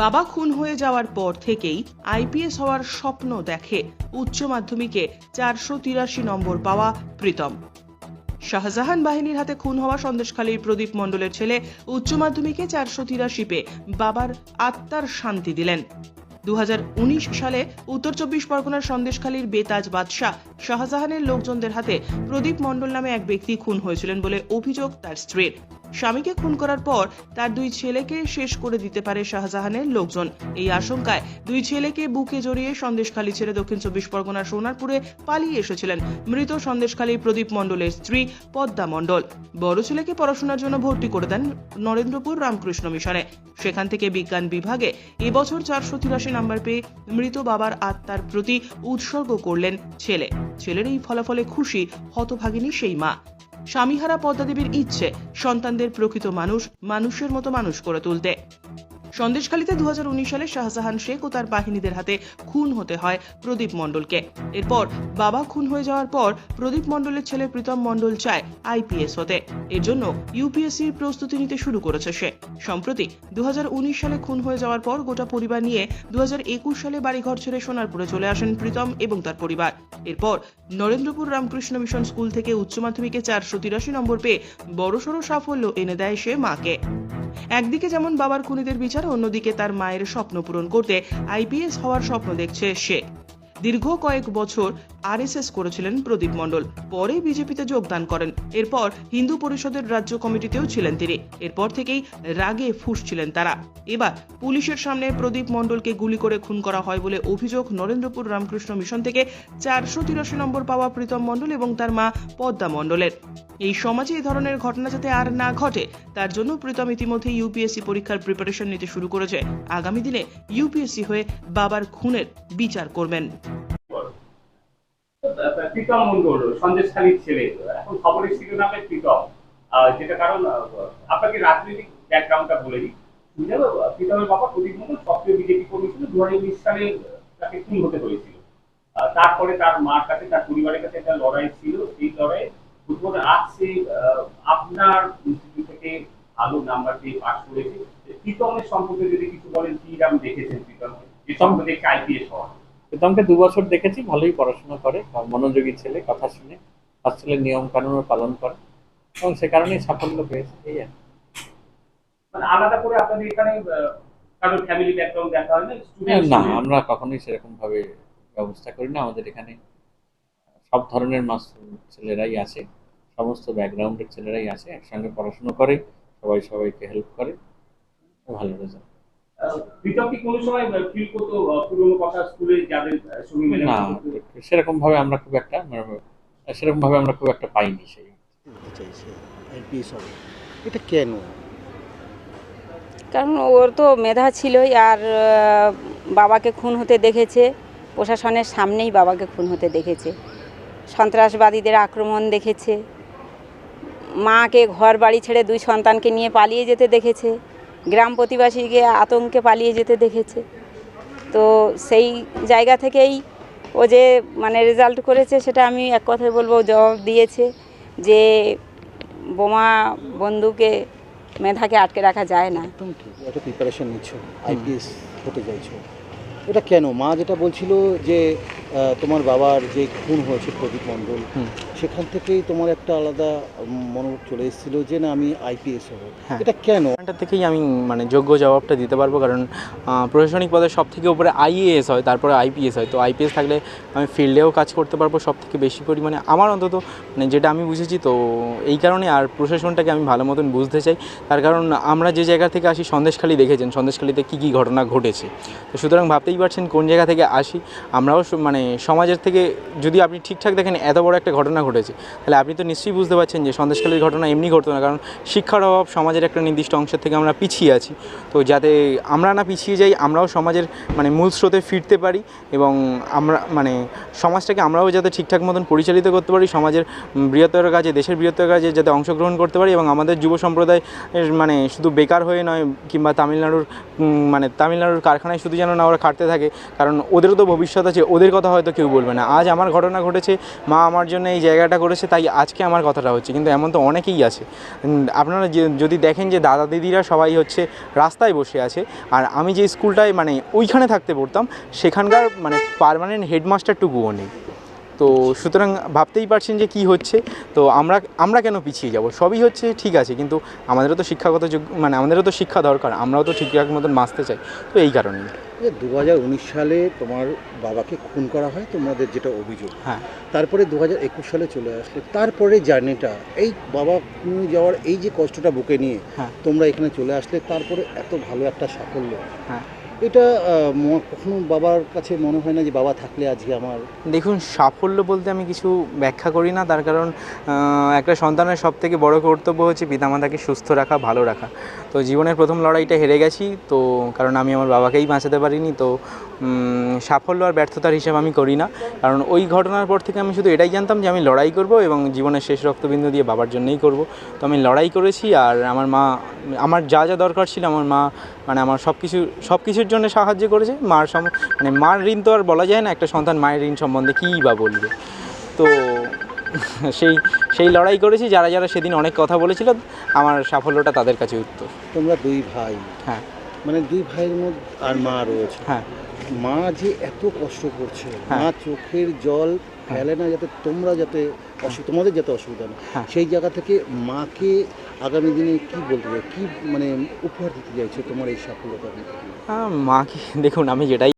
বাবা খুন হয়ে যাওয়ার পর থেকেই আইপিএস হওয়ার স্বপ্ন দেখে। উচ্চ মাধ্যমিকে চারশো তিরাশি নম্বর পাওয়া প্রীতম। শাহজাহান বাহিনীর হাতে খুন হওয়া সন্দেশখালীর প্রদীপ মণ্ডলের ছেলে উচ্চ মাধ্যমিকে চারশো তিরাশি পেয়ে বাবার আত্মার শান্তি দিলেন। দু হাজার উনিশ সালে উত্তর চব্বিশ পরগনার সন্দেশখালীর বেতাজ বাদশাহ শাহজাহানের লোকজনদের হাতে প্রদীপ মণ্ডল নামে এক ব্যক্তি খুন হয়েছিলেন বলে অভিযোগ তার স্ত্রীর। স্বামীকে খুন করার পর তার দুই ছেলেকে শেষ করে দিতে পারে শাহজাহানের লোকজন। এই আশঙ্কায় দুই ছেলেকে বুকে জড়িয়ে সন্দেশখালী ছেড়ে দক্ষিণ চব্বিশ পরগনার সোনারপুরে পালিয়ে এসেছিলেন মৃত সন্দেশখালীর প্রদীপ মণ্ডলের স্ত্রী পদ্মা মণ্ডল। বড় ছেলেকে পড়াশোনার জন্য ভর্তি করে দেন নরেন্দ্রপুর রামকৃষ্ণ মিশনে। সেখান থেকে বিজ্ঞান বিভাগে এবছর চারশো তিরাশি নাম্বার পেয়ে মৃত বাবার আত্মার প্রতি উৎসর্গ করলেন ছেলে। ছেলের এই ফলাফলে খুশি হতভাগিনী সেই মা। স্বামীহারা পদ্মাদেবীর ইচ্ছে সন্তানদের প্রকৃত মানুষ মানুষের মতো মানুষ করে তুলতে। সন্দেশখালীতে দু সালে শাহজাহান শেখ ও তার বাহিনীদের হাতে খুন হতে হয় প্রদীপ মণ্ডলকে। এরপর বাবা খুন হয়ে যাওয়ার পর প্রদীপ মণ্ডলের ছেলে প্রীতম মণ্ডল চায় আইপিএস হতে। এর জন্য ইউপিএসসির প্রস্তুতি নিতে শুরু করেছে সে। সম্প্রতি দুহাজার উনিশ সালে খুন হয়ে যাওয়ার পর গোটা পরিবার নিয়ে দু হাজার একুশ সালে বাড়িঘর ছেড়ে সোনারপুরে চলে আসেন প্রীতম এবং তার পরিবার। এরপর নরেন্দ্রপুর রামকৃষ্ণ মিশন স্কুল থেকে উচ্চ মাধ্যমিকে চারশো তিরাশি নম্বর পেয়ে বড়সড় সাফল্য এনে দেয় সে মাকে। একদিকে যেমন বাবার খুনিদের বিচার, অন্যদিকে তার মায়ের স্বপ্ন পূরণ করতে আইপিএস হওয়ার স্বপ্ন দেখছে সে। দীর্ঘ কয়েক বছর আরএসএস করেছিলেন প্রদীপ মণ্ডল। পরে বিজেপিতে যোগদান করেন। এরপর হিন্দু পরিষদের রাজ্য কমিটিতেও ছিলেন তিনি। এরপর থেকেই রাগে ফুসছিলেন তারা। এবার পুলিশের সামনে প্রদীপ মণ্ডলকে গুলি করে খুন করা হয় বলে অভিযোগ নরেন্দ্রপুর রামকৃষ্ণ মিশন থেকে চারশো তিরাশি নম্বর পাওয়া প্রীতম মণ্ডল এবং তার মা পদ্মা মণ্ডলের। এই সমাজে এই ধরনের ঘটনা যাতে আর না ঘটে, তার জন্য প্রীতম ইতিমধ্যে ইউপিএসসি পরীক্ষার প্রিপারেশন নিতে শুরু করেছে। আগামী দিনে ইউপিএসসি হয়ে বাবার খুনের বিচার করবেন। প্রীতম মন্ডল সন্দেশখালীর ছেলে। এখন খবরের শিরোনামে প্রীতম। যেটা কারণ আপনাকে রাজনৈতিক ব্যাকগ্রাউন্ডটা বলে দিই? প্রীতমের বাবা প্রদীপ মন্ডল সক্রিয় বিজেপি কর্মী ছিল দু হাজার উনিশ সালে তাকে খুন হতে হয়েছিল। তারপরে তার মার কাছে, তার পরিবারের কাছে একটা লড়াই ছিল। সেই লড়াই ফুটবল আজ সে আপনার ইনস্টিটিউট থেকে ভালো নাম্বার দিয়ে পাস করেছে। প্রীতমের সম্পর্কে যদি কিছু বলেন, কি রাম দেখেছেন প্রীতম? যে সম্পর্কে আইপিএস হওয়া প্রীতমকে দু বছর দেখেছি ভালোই পড়াশোনা করে মনোযোগী ছেলে কথা শুনে হস্টেলের নিয়ম কানুন পালন করে এবং সে কারণেই সাফল্য পেয়েছে এই আর মানে আলাদা করে আপনাদের এখানে ফ্যামিলি ব্যাকগ্রাউন্ড দেখা হয় না না আমরা কখনোই সেরকম ভাবে ব্যবস্থা করি না আমাদের এখানে সব ধরনের মাস ছেলেরাই আছে সমস্ত ব্যাকগ্রাউন্ডের ছেলেরাই আছে একসঙ্গে পড়াশোনা করে সবাই সবাইকে হেল্প করে ভালো রেজাল্ট প্রীতম কোনো সময় ফিল করতো আহ, কথা স্কুলে যাদের সঙ্গে না সেরকম ভাবে আমরা খুব একটা সেরকম ভাবে আমরা খুব একটা পাইনি সেই চাইছে এটা কেন? কারণ ওর তো মেধা ছিলই আর বাবাকে খুন হতে দেখেছে। প্রশাসনের সামনেই বাবাকে খুন হতে দেখেছে। সন্ত্রাসবাদীদের আক্রমণ দেখেছে। মাকে ঘর বাড়ি ছেড়ে দুই সন্তানকে নিয়ে পালিয়ে যেতে দেখেছে। গ্রাম প্রতিবাসীকে আতঙ্কে পালিয়ে যেতে দেখেছে। তো সেই জায়গা থেকেই ও যে মানে রেজাল্ট করেছে সেটা আমি এক কথায় বলব জবাব দিয়েছে যে বোমা বন্ধুকে মেধাকে আটকে রাখা যায় না। একটা প্রিপারেশন নিচ্ছ আইপিএস হতে চাইছো। এটা কেন? মা যেটা বলছিল যে তোমার বাবার যে খুন হয়েছে প্রদীপ মণ্ডল সেখান থেকেই তোমার একটা আলাদা মনোভাব চলে এসেছিল যে না আমি আইপিএস হব। হ্যাঁ। এটা কেন? এখানটা থেকেই আমি মানে যোগ্য জবাবটা দিতে পারব কারণ প্রশাসনিক পদের সব থেকে উপরে আইএএস হয় তারপরে আইপিএস হয়। তো আইপিএস থাকলে আমি ফিল্ডেও কাজ করতে পারব সব থেকে বেশি পরিমাণে। আমার অন্তত মানে যেটা আমি বুঝেছি তো এই কারণে আর প্রশাসনটাকে আমি ভালো মতন বুঝতে চাই। তার কারণ আমরা যে জায়গা থেকে আসি সন্দেশখালী দেখেছেন সন্দেশখালীতে কী কী ঘটনা ঘটেছে। তো সুতরাং ভাবতেই পারছেন কোন জায়গা থেকে আসি। আমরাও মানে মানে সমাজের থেকে যদি আপনি ঠিকঠাক দেখেন, এত বড় একটা ঘটনা ঘটেছে। তাহলে আপনি তো নিশ্চয়ই বুঝতে পারছেন যে সন্দেশখালীর ঘটনা এমনি ঘটতো না। কারণ শিক্ষার অভাব সমাজের একটা নির্দিষ্ট অংশের থেকে আমরা পিছিয়ে আছি। তো যাতে আমরা না পিছিয়ে যাই, আমরাও সমাজের মানে মূল স্রোতে ফিরতে পারি এবং আমরা মানে সমাজটাকে আমরাও যাতে ঠিকঠাক মতন পরিচালিত করতে পারি, সমাজের বৃহত্তর কাজে, দেশের বৃহত্তর কাজে যাতে অংশগ্রহণ করতে পারি এবং আমাদের যুব সম্প্রদায় মানে শুধু বেকার হয়ে নয়, কিংবা তামিলনাড়ুর মানে তামিলনাড়ুর কারখানায় শুধু যেন না ওরা খাটতে থাকে, কারণ ওদেরও তো ভবিষ্যৎ আছে, ওদের কথা হয়তো কেউ বলবে না। আজ আমার ঘটনা ঘটেছে, মা আমার জন্য এই জায়গাটা করেছে, তাই আজকে আমার কথাটা হচ্ছে। কিন্তু এমন তো অনেকেই আছে। আপনারা যদি দেখেন যে দাদা দিদিরা সবাই হচ্ছে রাস্তায় বসে আছে, আর আমি যে স্কুলটায় মানে ওইখানে থাকতে পড়তাম, সেখানকার মানে পারমানেন্ট হেডমাস্টারটুকুও নেই। তো সুতরাং ভাবতেই পারছেন যে কি হচ্ছে তো আমরা আমরা কেন পিছিয়ে যাব? সবই হচ্ছে ঠিক আছে কিন্তু আমাদেরও তো শিক্ষাগত যোগ্য মানে আমাদেরও তো শিক্ষা দরকার আমরাও তো ঠিকঠাক মতন বাঁচতে চাই। তো এই কারণেই। দু হাজার উনিশ সালে তোমার বাবাকে খুন করা হয় তোমাদের যেটা অভিযোগ। হ্যাঁ। তারপরে দু হাজার একুশ সালে চলে আসলে তারপরে জার্নিটা এই বাবা খুন যাওয়ার এই যে কষ্টটা বুকে নিয়ে হ্যাঁ। তোমরা এখানে চলে আসলে তারপরে এত ভালো একটা সাফল্য। হ্যাঁ। এটা কখনো বাবার কাছে মনে হয় না যে বাবা থাকলে আজকে আমার দেখুন, সাফল্য বলতে আমি কিছু ব্যাখ্যা করি না। তার কারণ একটা সন্তানের সব থেকে বড় কর্তব্য হচ্ছে পিতামাতাকে সুস্থ রাখা, ভালো রাখা। তো জীবনের প্রথম লড়াইটা হেরে গেছি, তো কারণ আমি আমার বাবাকেই বাঁচাতে পারিনি, তো সাফল্য আর ব্যর্থতার হিসাব আমি করি না। কারণ ওই ঘটনার পর থেকে আমি শুধু এটাই জানতাম যে আমি লড়াই করব এবং জীবনের শেষ রক্তবিন্দু দিয়ে বাবার জন্যই করব। তো আমি লড়াই করেছি আর আমার মা আমার যা যা দরকার ছিল আমার মা মানে আমার সব কিছু সব কিছুর জন্য সাহায্য করেছে। মার সম মানে মার ঋণ তো আর বলা যায় না একটা সন্তান মায়ের ঋণ সম্বন্ধে কী বা বলবে? তো সেই সেই লড়াই করেছি যারা যারা সেদিন অনেক কথা বলেছিল আমার সাফল্যটা তাদের কাছে উত্তর। তোমরা দুই ভাই। হ্যাঁ। মানে দুই ভাইয়ের মধ্যে আর মা রয়েছে। হ্যাঁ। মা যে এত কষ্ট করছে হ্যাঁ। মা চোখের জল ফেলে না যাতে তোমরা যাতে অসুবিধা তোমাদের যাতে অসুবিধা না। হ্যাঁ। সেই জায়গা থেকে মাকে আগামী দিনে কি বলতে চাই? কি মানে উপহার দিতে চাইছো তোমার এই সাফল্যতা মাকে দেখুন আমি যেটাই